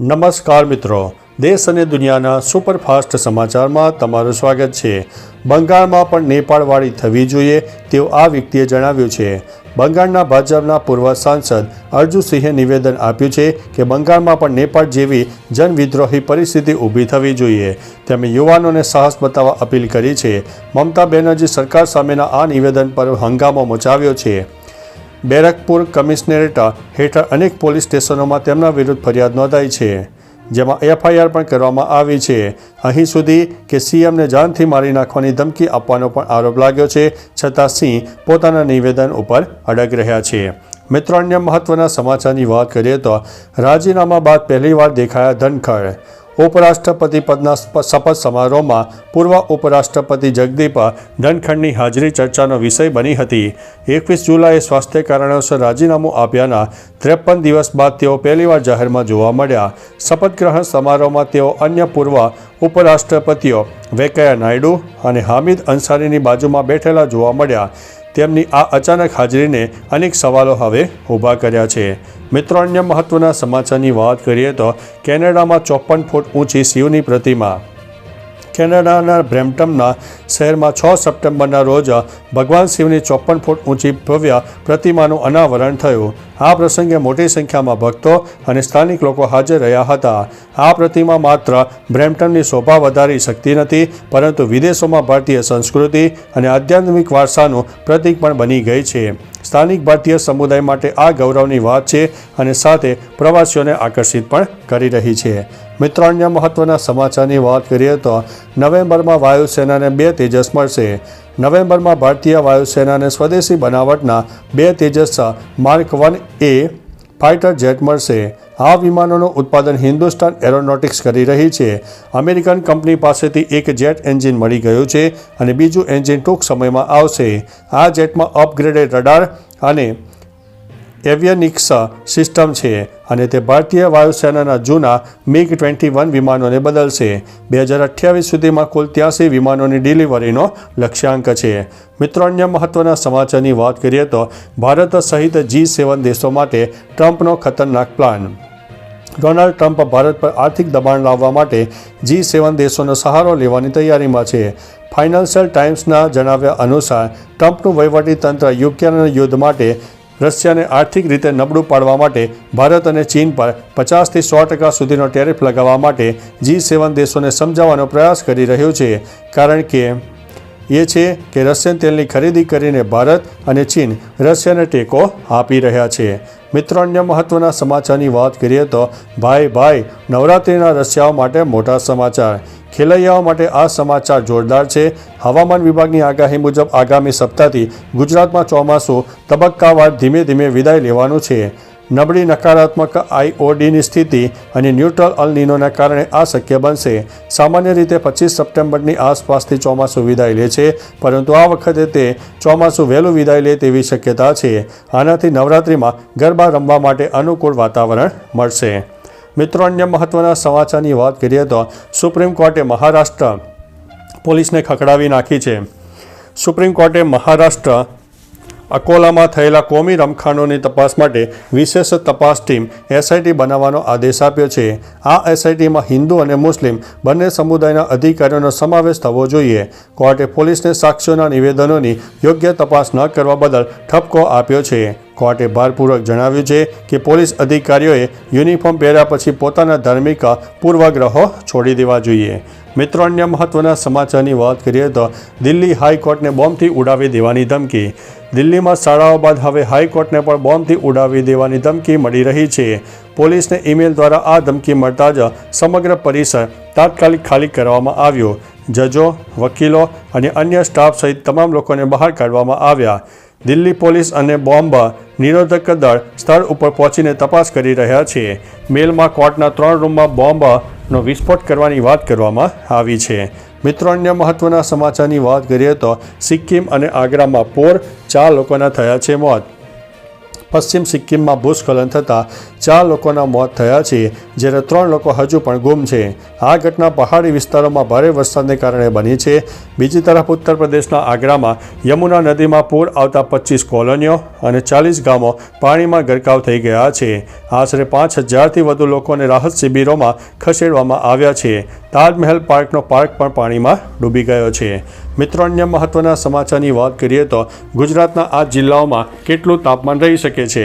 નમસ્કાર મિત્રો. દેશ અને દુનિયાના સુપરફાસ્ટ સમાચારમાં તમારું સ્વાગત છે. બંગાળમાં પણ નેપાળવાળી થવી જોઈએ તેવું આ વ્યક્તિએ જણાવ્યું છે. બંગાળના ભાજપના પૂર્વ સાંસદ અર્જુનસિંહે નિવેદન આપ્યું છે કે બંગાળમાં પણ નેપાળ જેવી જનવિદ્રોહી પરિસ્થિતિ ઊભી થવી જોઈએ. તેમણે યુવાનોને સાહસ બતાવવા અપીલ કરી છે. મમતા બેનર્જી સરકાર સામેના આ નિવેદન પર હંગામો મચાવ્યો છે. બેરકપુર કમિશનરેટ હેઠળ અનેક પોલીસ સ્ટેશનોમાં તેમના વિરુદ્ધ ફરિયાદ નોંધાઈ છે, જેમાં એફઆઈઆર પણ કરવામાં આવી છે. અહીં સુધી કે સીએમને જાનથી મારી નાખવાની ધમકી આપવાનો પણ આરોપ લાગ્યો છે, છતાં સિંહ પોતાના નિવેદન ઉપર અડગ રહ્યા છે. મિત્રો, અન્ય મહત્વના સમાચારની વાત કરીએ તો રાજીનામા બાદ પહેલીવાર દેખાયા ધનખડ. ઉપરાષ્ટ્રપતિ પદના શપથ સમારોહમાં પૂર્વ ઉપરાષ્ટ્રપતિ જગદીપ ધનખંડની હાજરી ચર્ચાનો વિષય બની હતી. એકવીસ જુલાઈએ સ્વાસ્થ્ય કારણોસર રાજીનામું આપ્યાના ત્રેપન દિવસ બાદ તેઓ પહેલીવાર જાહેરમાં જોવા મળ્યા. શપથ ગ્રહણ સમારોહમાં તેઓ અન્ય પૂર્વ ઉપરાષ્ટ્રપતિઓ વેંકૈયા નાયડુ અને હામિદ અંસારીની બાજુમાં બેઠેલા જોવા મળ્યા. તેમની આ અચાનક હાજરીને અનેક સવાલો હવે ઊભા કર્યા છે. મિત્રો, અન્ય મહત્વના સમાચારની વાત કરીએ તો કેનેડામાં ચોપન ફૂટ ઊંચી શિવની પ્રતિમા કેનેડાના બ્રેમ્પટનના શહેરમાં છ સપ્ટેમ્બરના રોજ ભગવાન શિવની ચોપન ફૂટ ઊંચી ભવ્ય પ્રતિમાનું અનાવરણ થયું. આ પ્રસંગે મોટી સંખ્યામાં ભક્તો અને સ્થાનિક લોકો હાજર રહ્યા હતા. આ પ્રતિમા માત્ર બ્રેમ્પટનની શોભા વધારી શકતી નથી, પરંતુ વિદેશોમાં ભારતીય સંસ્કૃતિ અને આધ્યાત્મિક વારસાનું પ્રતીક પણ બની ગઈ છે. સ્થાનિક ભારતીય સમુદાય માટે આ ગૌરવની વાત છે અને સાથે પ્રવાસીઓને આકર્ષિત પણ કરી રહી છે. મિત્રો અન્ય મહત્વના સમાચારની વાત કરીએ તો નવેમ્બરમાં વાયુસેનાને બે તેજસ મળશે. નવેમ્બરમાં ભારતીય વાયુસેનાને સ્વદેશી બનાવટના બે Tejas mark one A fighter jet મળશે. આ વિમાનોનું ઉત્પાદન હિન્દુસ્તાન એરોનોટિક્સ કરી રહી છે. અમેરિકન કંપની પાસેથી એક જેટ એન્જિન મળી ગયું છે અને બીજું એન્જિન ટૂંક સમયમાં આવશે. આ જેટમાં અપગ્રેડેડ રડાર અને એવિયનિક્સ સિસ્ટમ છે અને તે ભારતીય વાયુસેનાના જૂના મિગ ટ્વેન્ટી વન વિમાનોને બદલશે. બે હજાર અઠ્યાવીસ સુધીમાં કુલ ત્યાસી વિમાનોની ડિલિવરીનો લક્ષ્યાંક છે. મિત્રો, અન્ય મહત્વના સમાચારની વાત કરીએ તો ભારત સહિત જી સેવન દેશો માટે ટ્રમ્પનો ખતરનાક પ્લાન. ડોનાલ્ડ ટ્રમ્પ ભારત પર આર્થિક દબાણ લાવવા માટે જી સેવન દેશોનો સહારો લેવાની તૈયારીમાં છે. ફાઇનાન્શિયલ ટાઈમ્સના જણાવ્યા અનુસાર, ટ્રમ્પનું વહીવટીતંત્ર યુક્રેનના યુદ્ધ માટે રશિયાને આર્થિક રીતે નબળું પાડવા માટે ભારત અને ચીન પર પચાસથી સો ટકા સુધીનો ટેરિફ લગાવવા માટે જી સેવન દેશોને સમજાવવાનો પ્રયાસ કરી રહ્યો છે. કારણ કે એ છે કે રશિયન તેલની ખરીદી કરીને ભારત અને ચીન રશિયાને ટેકો આપી રહ્યા છે. મિત્રો, અન્ય મહત્વના સમાચારની વાત કરીએ તો ભાઈ ભાઈ, નવરાત્રિના રશિયાઓ માટે મોટા સમાચાર. ખેલૈયાઓ માટે આ સમાચાર જોરદાર છે. હવામાન વિભાગની આગાહી મુજબ આગામી સપ્તાહથી ગુજરાતમાં ચોમાસું તબક્કાવાર ધીમે ધીમે વિદાય લેવાનું છે. નબળી નકારાત્મક આઈઓડીની સ્થિતિ અને ન્યુટ્રલ અલનીનોના કારણે આ શક્ય બનશે. સામાન્ય રીતે પચીસ સપ્ટેમ્બરની આસપાસથી ચોમાસું વિદાય લે છે, પરંતુ આ વખતે તે ચોમાસું વહેલું વિદાય લે તેવી શક્યતા છે. આનાથી નવરાત્રિમાં ગરબા રમવા માટે અનુકૂળ વાતાવરણ મળશે. મિત્રો, અન્ય મહત્વના સમાચારની વાત કરીએ તો સુપ્રીમ કોર્ટે મહારાષ્ટ્ર પોલીસને ખખડાવી નાખી છે. સુપ્રીમ કોર્ટે મહારાષ્ટ્ર અકોલામાં થયેલા કોમી રમખાણોની તપાસ માટે વિશેષ તપાસ ટીમ એસઆઈટી બનાવવાનો આદેશ આપ્યો છે. આ એસઆઈટીમાં હિન્દુ અને મુસ્લિમ બંને સમુદાયના અધિકારીઓનો સમાવેશ થવો જોઈએ. કોર્ટે પોલીસને સાક્ષીઓના નિવેદનોની યોગ્ય તપાસ ન કરવા બદલ ઠપકો આપ્યો છે. કોર્ટે ભારપૂર્વક જણાવ્યું છે કે પોલીસ અધિકારીઓએ યુનિફોર્મ પહેર્યા પછી પોતાના ધાર્મિક પૂર્વગ્રહો છોડી દેવા જોઈએ. મિત્રો, અન્ય મહત્વના સમાચારની વાત કરીએ તો દિલ્હી હાઈકોર્ટને બોમ્બથી ઉડાવી દેવાની ધમકી. દિલ્હીમાં શાળાઓ બાદ હવે હાઈકોર્ટને પણ બોમ્બથી ઉડાવી દેવાની ધમકી મળી રહી છે. પોલીસને ઈમેલ દ્વારા આ ધમકી મળતા જ સમગ્ર પરિસર તાત્કાલિક ખાલી કરવામાં આવ્યો. જજો, વકીલો અને અન્ય સ્ટાફ સહિત તમામ લોકોને બહાર કાઢવામાં આવ્યા. દિલ્હી પોલીસ અને બોમ્બ નિરોધક દળ સ્થળ ઉપર પહોંચીને તપાસ કરી રહ્યા છે. મેલમાં કોર્ટના ત્રણ રૂમમાં બોમ્બનો વિસ્ફોટ કરવાની વાત કરવામાં આવી છે. મિત્રો, અન્ય મહત્વના સમાચારની વાત કરીએ તો સિક્કિમ અને આગ્રામાં પોર ચાર લોકોના થયા છે મોત. પશ્ચિમ સિક્કિમમાં ભૂસ્ખલન થતાં ચાર લોકોના મોત થયા છે, જ્યારે ત્રણ લોકો હજુ પણ ગુમ છે. આ ઘટના પહાડી વિસ્તારોમાં ભારે વરસાદને કારણે બની છે. બીજી તરફ ઉત્તર પ્રદેશના આગ્રામાં યમુના નદીમાં પૂર આવતા પચીસ કોલોનીઓ અને ચાલીસ ગામો પાણીમાં ગરકાવ થઈ ગયા છે. આશરે પાંચ હજારથી વધુ લોકોને રાહત શિબિરોમાં ખસેડવામાં આવ્યા છે. તાજમહેલ પાર્કનો પાર્ક પણ પાણીમાં ડૂબી ગયો છે. મિત્રો, અન્ય મહત્વના સમાચારની વાત કરીએ તો ગુજરાતના આ જિલ્લાઓમાં કેટલું તાપમાન રહી શકે છે?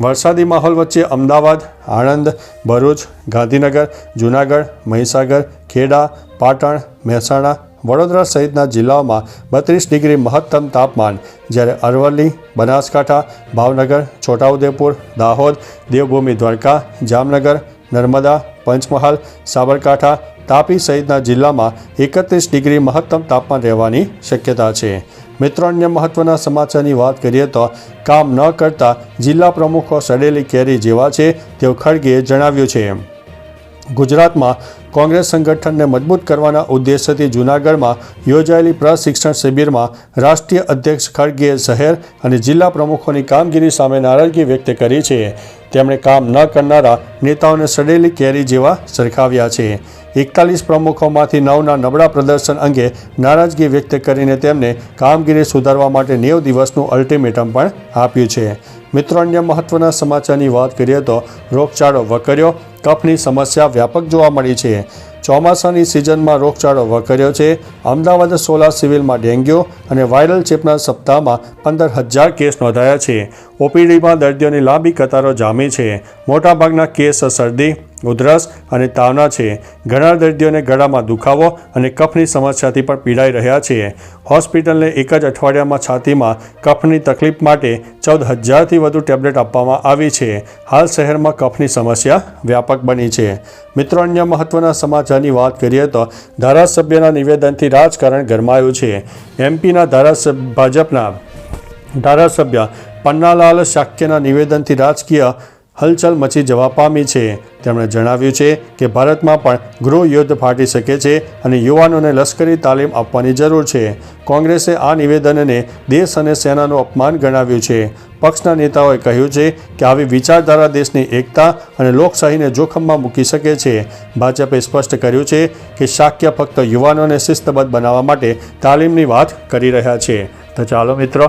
વરસાદી માહોલ વચ્ચે અમદાવાદ, આણંદ, ભરૂચ, ગાંધીનગર, જૂનાગઢ, મહીસાગર, ખેડા, પાટણ, મહેસાણા, વડોદરા સહિતના જિલ્લાઓમાં બત્રીસ ડિગ્રી મહત્તમ તાપમાન, જ્યારે અરવલ્લી, બનાસકાંઠા, ભાવનગર, છોટાઉદેપુર, દાહોદ, દેવભૂમિ દ્વારકા, જામનગર, નર્મદા, પંચમહાલ, સાબરકાંઠા તાપી સહિતના જિલ્લામાં એકત્રીસ ડિગ્રી મહત્તમ તાપમાન રહેવાની શક્યતા છે. મિત્રો, અન્ય મહત્વના સમાચારની વાત કરીએ તો કામ ન કરતા જિલ્લા પ્રમુખો સડેલી કેરી જેવા છે તેવું ખડગેએ જણાવ્યું છે. ગુજરાતમાં કોંગ્રેસ સંગઠનને મજબૂત કરવાના ઉદ્દેશ્યથી જૂનાગઢમાં યોજાયેલી પ્રશિક્ષણ શિબિરમાં રાષ્ટ્રીય અધ્યક્ષ ખડગેએ શહેર અને જિલ્લા પ્રમુખોની કામગીરી સામે નારાજગી વ્યક્ત કરી છે. તેમણે કામ ન કરનારા નેતાઓને સડેલી કેરી જેવા સરખાવ્યા છે. એકતાલીસ પ્રમુખોમાંથી નવના નબળા પ્રદર્શન અંગે નારાજગી વ્યક્ત કરીને તેમને કામગીરી સુધારવા માટે નેવ દિવસનું અલ્ટિમેટમ પણ આપ્યું છે. મિત્રો, અન્ય મહત્વના સમાચારની વાત કરીએ તો રોગચાળો વકર્યો, કફની સમસ્યા વ્યાપક જોવા મળી છે. ચોમાસાની સિઝનમાં રોગચાળો વકર્યો છે. અમદાવાદ સોલા સિવિલમાં ડેન્ગ્યુ અને વાયરલ ચેપના સપ્તાહમાં પંદર હજાર કેસ નોંધાયા છે. ઓપીડીમાં દર્દીઓની લાંબી કતારો જામી છે. મોટાભાગના કેસ શરદી ઉધરસ અને તાવના છે. ઘણા દર્દીઓને ગળામાં દુખાવો અને કફની સમસ્યાથી પણ પીડાઈ રહ્યા છે. હોસ્પિટલને એક જ અઠવાડિયામાં છાતીમાં કફની તકલીફ માટે ચૌદ હજારથી વધુ ટેબ્લેટ આપવામાં આવી છે. હાલ શહેરમાં કફની સમસ્યા વ્યાપક બની છે. મિત્રો, અન્ય મહત્વના સમાચારની વાત કરીએ તો ધારાસભ્યના નિવેદનથી રાજકારણ ગરમાયું છે. એમપીના ધારાસભ્ય, ભાજપના ધારાસભ્ય પન્નાલાલ શાક્યના નિવેદનથી રાજકીય હલચલ મચી જવા પામી છે. તેમણે જણાવ્યું છે કે ભારતમાં પણ ગૃહ યુદ્ધ ફાટી શકે છે અને યુવાનોને લશ્કરી તાલીમ આપવાની જરૂર છે. કોંગ્રેસે આ નિવેદનને દેશ અને સેનાનું અપમાન ગણાવ્યું છે. પક્ષના નેતાઓએ કહ્યું છે કે આવી વિચારધારા દેશની એકતા અને લોકશાહીને જોખમમાં મૂકી શકે છે. ભાજપે સ્પષ્ટ કર્યું છે કે શાક્ય ફક્ત યુવાનોને શિસ્તબદ્ધ બનાવવા માટે તાલીમની વાત કરી રહ્યા છે. તો ચાલો મિત્રો